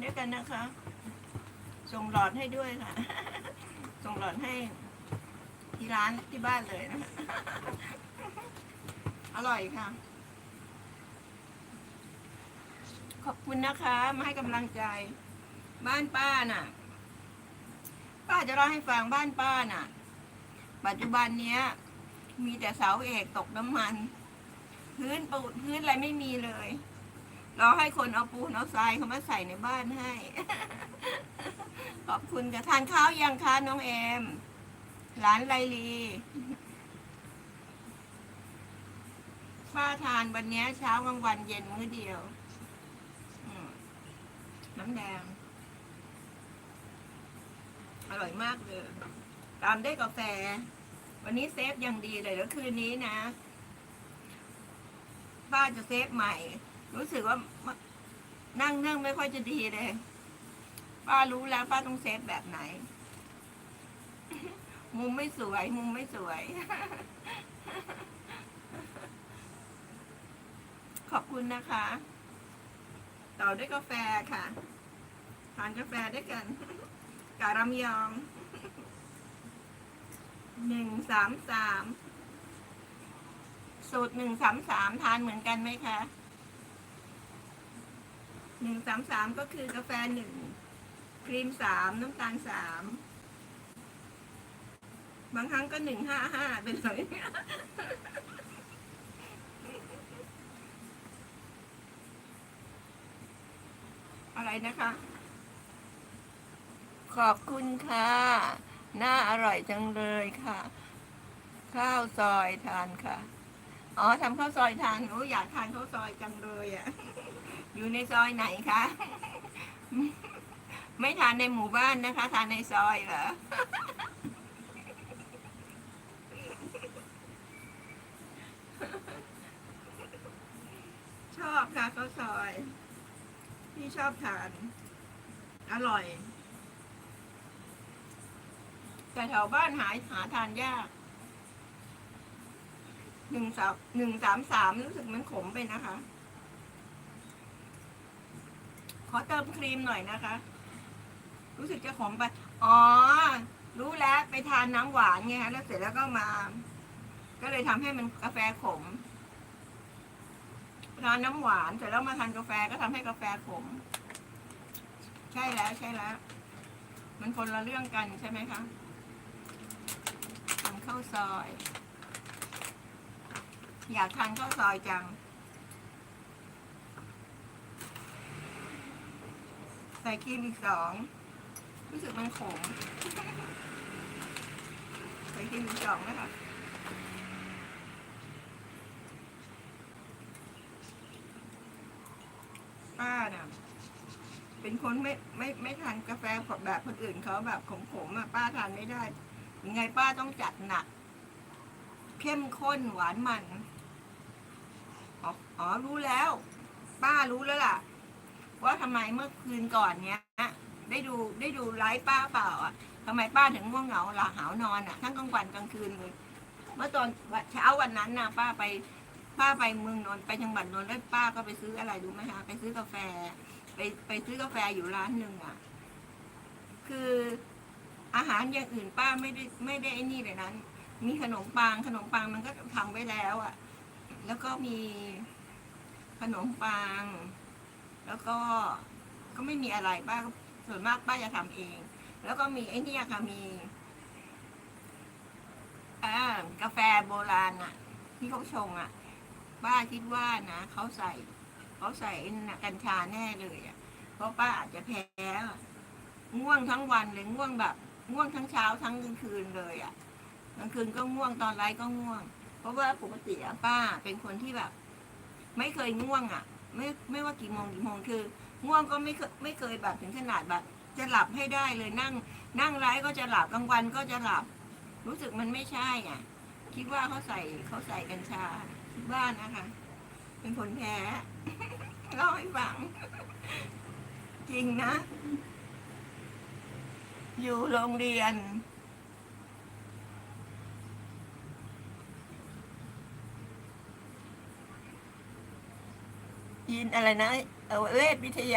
ด้วยกันนะคะ ส่งหลอดให้ด้วยค่ะ ส่งหลอดให้ที่ร้านที่บ้านเลยนะคะอร่อยค่ะ ขอบคุณนะคะ มาให้กำลังใจ บ้านป้าน่ะ ป้าจะเล่าให้ฟังบ้านป้าน่ะ ปัจจุบันเนี้ย มีแต่เสาเอกตกน้ำมัน พื้นปูนพื้นอะไรไม่มีเลย รอให้คนเอาปูนเอาทรายเขามาใส่ในบ้านให้ ขอบคุณค่ะทานข้าวยังคะน้องเอมหลานไลลีป้าทานวันนี้เช้ากลางวันเย็นมื้อเดียว น้ำแดง อร่อยมากเลย ตามได้กาแฟ วันนี้เซฟอย่างดีเลยแล้วคืนนี้นะ ป้าจะเซฟใหม่ รู้สึกว่านั่งนั่งไม่ค่อยจะดีเลย ป้ารู้แล้วป้าต้องเซฟแบบไหน มุมไม่สวย มุมไม่สวย ขอบคุณนะคะ ต่อด้วยกาแฟค่ะ ทานกาแฟด้วยกันการามยองหนึ่งสามสามสูตรหนึ่งสามสามทานเหมือนกันไหมคะ หนึ่งสามสามก็คือกาแฟหนึ่งครีมสามน้ำตาลสามบางครั้งก็หนึ่งห้าห้าไปเลยอะไรนะคะ ขอบคุณค่ะ น่าอร่อยจังเลยค่ะ ข้าวซอยทานค่ะ อ๋อทำข้าวซอยทานโอ้อยากทานข้าวซอยจังเลยอะ่ะ อยู่ในซอยไหนคะ ไม่ทานในหมู่บ้านนะคะ ทานในซอยเหรอ ชอบค่ะข้าวซอย พี่ชอบทาน อร่อย แต่แถวบ้านหาหาทานยากหนึ่งสามหนึ่งสามสามรู้สึกมันขมไปนะคะ ขอเติมครีมหน่อยนะคะ รู้สึกจะขมไป อ๋อ รู้แล้วไปทานน้ำหวานไงฮะ แล้วเสร็จแล้วก็มา ก็เลยทำให้มันกาแฟขม ทานน้ำหวานเสร็จแล้วมาทานกาแฟก็ทำให้กาแฟขม ใช่แล้วใช่แล้ว มันคนละเรื่องกันใช่ไหมคะทานข้าวซอย อยากทานข้าวซอยจัง ใส่ครีมอีกสอง รู้สึกมันขม ใส่ครีมอีกสองนะคะป้าน่ะเป็นคนไม่ไม่ไม่ทานกาแฟแบบคนอื่นเขาแบบขมๆอะป้าทานไม่ได้ ยังไงป้าต้องจัดหนัก เข้มข้นหวานมัน อ๋ออ๋อรู้แล้ว ป้ารู้แล้วล่ะ ว่าทำไมเมื่อคืนก่อนเนี้ยได้ดูได้ดูไลฟ์ป้าเปล่าอะทำไมป้าถึงง่วงเหงาหลาหาวนอนอะทั้งกลางวันกลางคืนเลยเมื่อตอนเช้าวันนั้นนะป้าไปป้าไปเมืองนนท์ไปจังหวัดนนท์แล้วป้าก็ไปซื้ออะไรดูไหมคะไปซื้อกาแฟ ไปไปซื้อกาแฟอยู่ร้านหนึ่งอะ คืออาหารอย่างอื่นป้าไม่ได้ไม่ได้ไอ้นี่เลยนั้น มีขนมปังขนมปังมันก็ทำไว้แล้ว อะ แล้วก็มีขนมปัง แล้วก็ก็ไม่มีอะไรป้าส่วนมากป้าจะทำเอง แล้วก็มีไอ้นี่ค่ะมีอ่ากาแฟโบราณอะ ที่เขาชงอะป้าคิดว่านะเขาใส่เขาใส่กัญชาแน่เลยอะ เพราะป้าอาจจะแพ้ง่วงทั้งวันเลยง่วงแบบง่วงทั้งเช้าทั้งกลางคืนเลยอะกลางคืนก็ง่วงตอนไร้ก็ง่วง เพราะว่าปกติป้าเป็นคนที่แบบ ไม่เคยง่วงอะ ไม่ไม่ว่ากี่โมงกี่โมงคือง่วงก็ไม่เคยไม่เคยแบบถึงขนาดแบบ จะหลับให้ได้เลยนั่ง นั่งไร้ก็จะหลับกลางวันก็จะหลับ รู้สึกมันไม่ใช่อะ คิดว่าเขาใส่เขาใส่กัญชาคิดว่านะคะ เป็นคนแพ้เล่าให้ฟัง จริงนะ อยู่โรงเรียน ยินอะไรนะเออเวทวิทยา